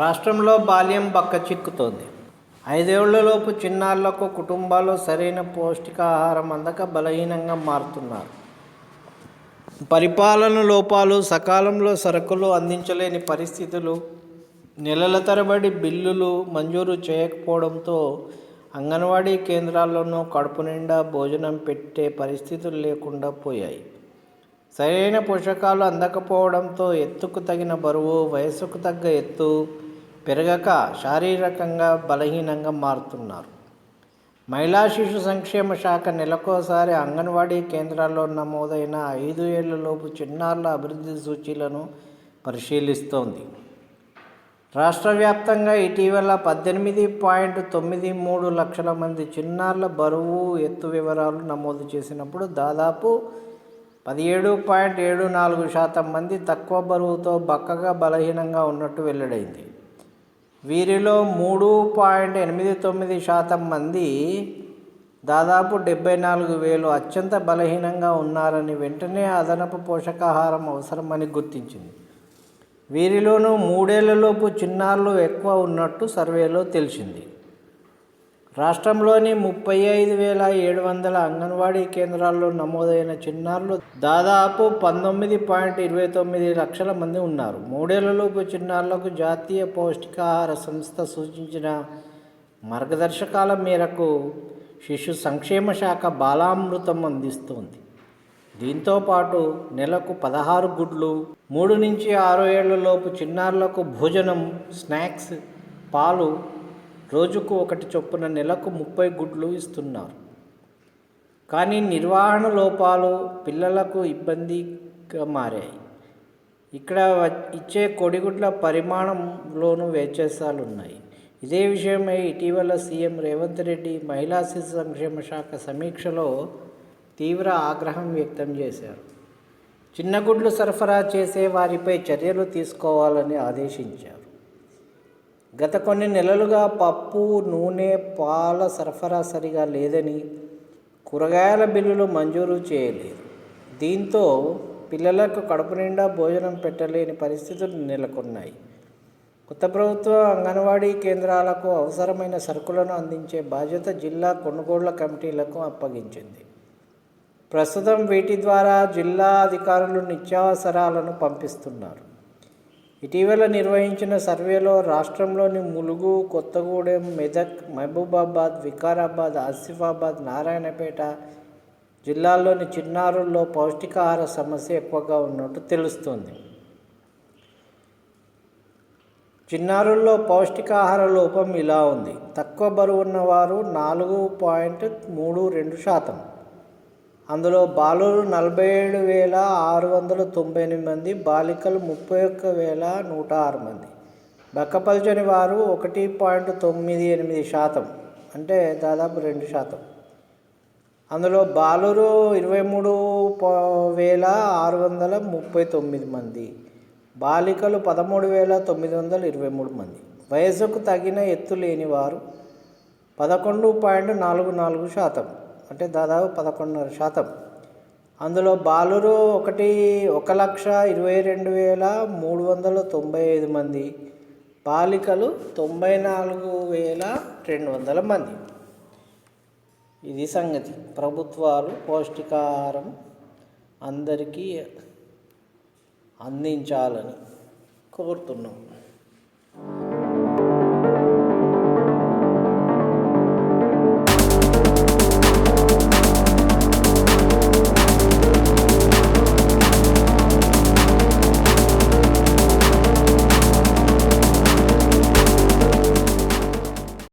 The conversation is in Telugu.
రాష్ట్రంలో బాల్యం బక్క చిక్కుతోంది. ఐదేళ్ళలోపు చిన్నారులకు కుటుంబాలు సరైన పౌష్టికాహారం అందక బలహీనంగా మారుతున్నారు. పరిపాలన లోపాలు సకాలంలో సరుకులు అందించలేని పరిస్థితులు నెలల తరబడి బిల్లులు మంజూరు చేయకపోవడంతో అంగన్వాడీ కేంద్రాల్లోనూ కడుపు నిండా భోజనం పెట్టే పరిస్థితులు లేకుండా పోయాయి. సరైన పోషకాలు అందకపోవడంతో ఎత్తుకు తగిన బరువు వయసుకు తగ్గ ఎత్తు పెరగక శారీరకంగా బలహీనంగా మారుతున్నారు. మహిళా శిశు సంక్షేమ శాఖ నెలకోసారి అంగన్వాడీ కేంద్రాల్లో నమోదైన ఐదు ఏళ్ళలోపు చిన్నారుల అభివృద్ధి సూచీలను పరిశీలిస్తోంది. రాష్ట్ర వ్యాప్తంగా ఇటీవల పద్దెనిమిది పాయింట్ తొమ్మిది మూడు లక్షల మంది చిన్నారుల బరువు ఎత్తు వివరాలు నమోదు చేసినప్పుడు దాదాపు పదిహేడు పాయింట్ ఏడు నాలుగు శాతం మంది తక్కువ బరువుతో బక్కగా బలహీనంగా ఉన్నట్టు వెల్లడైంది. వీరిలో మూడు పాయింట్ ఎనిమిది తొమ్మిది శాతం మంది దాదాపు డెబ్బై నాలుగు వేలు అత్యంత బలహీనంగా ఉన్నారని వెంటనే అదనపు పోషకాహారం అవసరమని గుర్తించింది. వీరిలోనూ మూడేళ్ళలోపు చిన్నారులు ఎక్కువ ఉన్నట్టు సర్వేలో తెలిసింది. రాష్ట్రంలోని ముప్పై ఐదు వేల ఏడు వందల అంగన్వాడీ కేంద్రాల్లో నమోదైన చిన్నారులు దాదాపు పంతొమ్మిది పాయింట్ ఇరవై తొమ్మిది లక్షల మంది ఉన్నారు. మూడేళ్ళలోపు చిన్నారులకు జాతీయ పౌష్టికాహార సంస్థ సూచించిన మార్గదర్శకాల మేరకు శిశు సంక్షేమ శాఖ బాలామృతం అందిస్తోంది. దీంతో పాటు నెలకు పదహారు గుడ్లు మూడు నుంచి ఆరు ఏళ్ళలోపు చిన్నారులకు భోజనం స్నాక్స్ పాలు రోజుకు ఒకటి చొప్పున నెలకు ముప్పై గుడ్లు ఇస్తున్నారు. కానీ నిర్వహణ లోపాలు పిల్లలకు ఇబ్బందిగా మారాయి. ఇక్కడ ఇచ్చే కొడిగుడ్ల పరిమాణంలోనూ వ్యత్యాసాలు ఉన్నాయి ఇదే విషయమై ఇటీవల సీఎం రేవంత్ రెడ్డి మహిళా శిశు సంక్షేమ శాఖ సమీక్షలో తీవ్ర ఆగ్రహం వ్యక్తం చేశారు. చిన్న గుడ్లు సరఫరా చేసే వారిపై చర్యలు తీసుకోవాలని ఆదేశించారు. గత కొన్ని నెలలుగా పప్పు నూనె పాల సరఫరా సరిగా లేదని కూరగాయల బిల్లులు మంజూరు చేయలేదు. దీంతో పిల్లలకు కడుపు నిండా భోజనం పెట్టలేని పరిస్థితులు నెలకొన్నాయి. కొత్త ప్రభుత్వం అంగన్వాడీ కేంద్రాలకు అవసరమైన సరుకులను అందించే బాధ్యత జిల్లా కొనుగోళ్ళ కమిటీలకు అప్పగించింది. ప్రస్తుతం వీటి ద్వారా జిల్లా అధికారులు నిత్యావసరాలను పంపిస్తున్నారు. ఇటీవల నిర్వహించిన సర్వేలో రాష్ట్రంలోని ములుగు కొత్తగూడెం మెదక్ మహబూబాబాద్ వికారాబాద్ ఆసిఫాబాద్ నారాయణపేట జిల్లాల్లోని చిన్నారుల్లో పౌష్టికాహార సమస్య ఎక్కువగా ఉన్నట్టు తెలుస్తోంది. చిన్నారుల్లో పౌష్టికాహార లోపం ఇలా ఉంది. తక్కువ బరువు ఉన్నవారు నాలుగు పాయింట్ మూడు రెండు శాతం. అందులో బాలురు నలభై ఏడు వేల ఆరు వందల తొంభై ఎనిమిది మంది బాలికలు ముప్పై ఒక్క వేల నూట ఆరు మంది. బక్కపల్చని వారు ఒకటి పాయింట్ తొమ్మిది ఎనిమిది శాతం. అంటే దాదాపు రెండు శాతం. అందులో బాలురు ఇరవై మూడు ప- వేల ఆరు వందల ముప్పై తొమ్మిది మంది బాలికలు పదమూడు వేల తొమ్మిది వందల ఇరవై మూడు మంది. వయసుకు తగిన ఎత్తు లేని వారు పదకొండు పాయింట్ నాలుగు నాలుగు శాతం. అంటే దాదాపు పదకొండున్నర శాతం. అందులో బాలురు ఒకటి ఒక లక్ష ఇరవై రెండు వేల మూడు వందల తొంభై ఐదు మంది. బాలికలు తొంభై నాలుగు వేల రెండు వందల మంది. ఇది సంగతి. ప్రభుత్వాలు పౌష్టికాహారం అందరికీ అందించాలని కోరుతున్నాం.